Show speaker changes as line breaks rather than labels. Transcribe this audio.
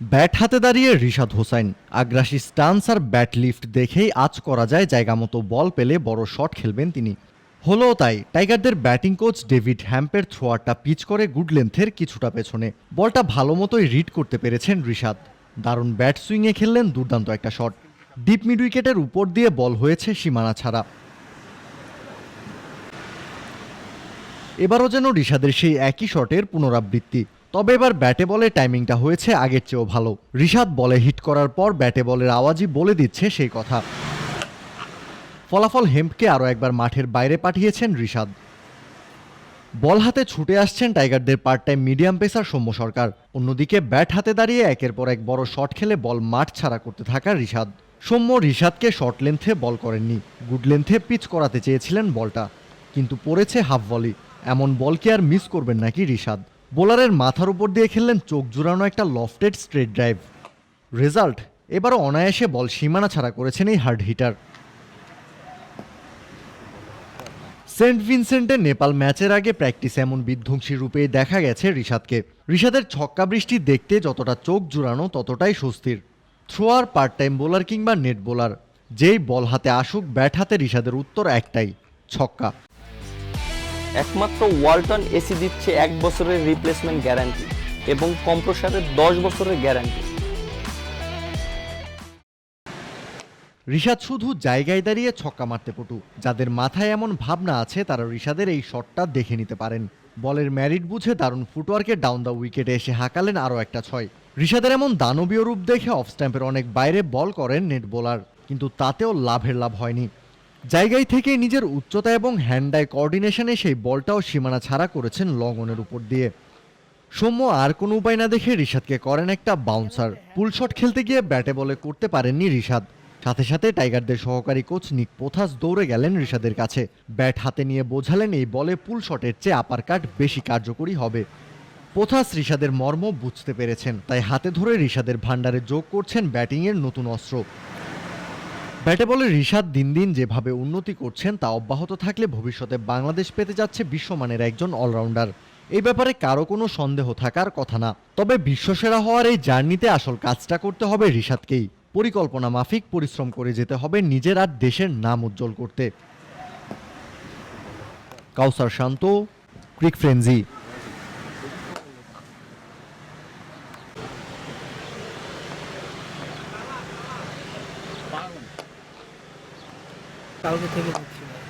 Bat হাতে দাঁড়িয়ে রিশাদ হোসাইন। আগ্রাসী স্টান্স আর ব্যাট লিফট দেখেই আজ করা যায় জায়গা মতো বল পেলে বড় শট খেলবেন তিনি। হলো তাই, টাইগারদের ব্যাটিং কোচ ডেভিড হ্যাম্পের থ্রোয়ারটা পিচ করে গুড লেন্থের কিছুটা পেছনে। বলটা ভালো মতোই রিড করতে পেরেছেন রিশাদ। দারুণ ব্যাট সুইংয়ে খেললেন দুর্দান্ত একটা শট। ডিপ মিড উইকেটের উপর দিয়ে বল হয়েছে সীমানা ছাড়া। এবারও যেন রিশাদের সেই একই শটের পুনরাবৃত্তি। তবে এবার ব্যাটে বলে টাইমিংটা হয়েছে আগের চেয়েও ভালো। ঋষাদ বলে হিট করার পর ব্যাটে বলের আওয়াজই বলে দিচ্ছে সেই কথা। ফলাফল হেম্পকে আরও একবার মাঠের বাইরে পাঠিয়েছেন রিশাদ। বল হাতে ছুটে আসছেন টাইগারদের part time medium pacer Soumya Sarkar. অন্যদিকে ব্যাট হাতে দাঁড়িয়ে একের পর এক বড় শট খেলে বল মাঠ ছাড়া করতে থাকা রিশাদ। সৌম্য ঋষাদকে শর্ট লেন্থে বল করেননি, গুড লেন্থে পিচ করাতে চেয়েছিলেন বলটা। কিন্তু পড়েছে হাফ ভলি, এমন বলকে আর মিস করবেন নাকি রিশাদ? বোলারের মাথার উপর দিয়ে খেললেন চোখ জুড়ানো একটা লফটেড স্ট্রেট ড্রাইভ রেজাল্ট এবারও অনায়াসে বল সীমানা ছাড়া করেছেন এই হার্ড হিটার সেন্ট ভিনসেন্টে নেপাল ম্যাচের আগে প্র্যাকটিস এমন বিধ্বংসী রূপেই দেখা গেছে রিশাদকে। রিশাদের ছক্কা বৃষ্টি দেখতে যতটা চোখ জুড়ানো, ততটাই স্বস্তির থ্রোয়ার পার্ট টাইম বোলার কিংবা নেট বোলার যেই বল হাতে আসুক ব্যাট হাতে রিশাদের উত্তর একটাই, ছক্কা।
একমাত্র ওয়ালটন এসি দিচ্ছে এক বছরের রিপ্লেসমেন্ট গ্যারান্টি এবং কম্প্রসারের দশ বছরের গ্যারান্টি
রিশাদ শুধু জায়গায় দাঁড়িয়ে ছক্কা মারতে পটু। যাদের মাথায় এমন ভাবনা আছে, তারা রিশাদের এই শটটা দেখে নিতে পারেন। বলের ম্যারিট বুঝে দারুণ ফুটওয়ার্কে ডাউন দ্য উইকেটে এসে হাঁকালেন আরও একটা ছয়। রিশাদের এমন দানবীয় রূপ দেখে অফ স্ট্যাম্পের অনেক বাইরে বল করেন নেট বোলার কিন্তু তাতেও লাভের লাভ হয়নি। জায়গায় থেকে নিজের উচ্চতা এবং হ্যান্ডাই কোঅর্ডিনেশনে সেই বলটাও সীমানা ছাড়া করেছেন লঙ্গনের উপর দিয়ে। সৌম্য আর কোনো উপায় না দেখে রিশাদকে করেন একটা বাউন্সার পুল শট খেলতে গিয়ে ব্যাটে বলে করতে পারেননি রিশাদ। সাথে সাথে টাইগারদের সহকারী কোচ নিক পোথাস দৌড়ে গেলেন রিশাদের কাছে। ব্যাট হাতে নিয়ে বোঝালেন এই বলে পুল শটের চেয়ে আপার কাট বেশি কার্যকরী হবে। পোথাস রিশাদের মর্ম বুঝতে পেরেছেন, তাই হাতে ধরে রিশাদের ভান্ডারে যোগ করছেন ব্যাটিংয়ের নতুন অস্ত্র। ব্যাটে বলে রিশাদ দিন দিন যেভাবে উন্নতি করছেন, তা অব্যাহত থাকলে ভবিষ্যতে বাংলাদেশ পেতে যাচ্ছে বিশ্বমানের একজন অলরাউন্ডার এই ব্যাপারে কারও কোনো সন্দেহ থাকার কথা না। তবে বিশ্বসেরা হওয়ার এই জার্নিতে আসল কাজটা করতে হবে রিশাদকেই। পরিকল্পনা মাফিক পরিশ্রম করে যেতে হবে নিজের আর দেশের নাম উজ্জ্বল করতে। কাউসার শান্ত, ক্রিক
나오게 되게 좋지.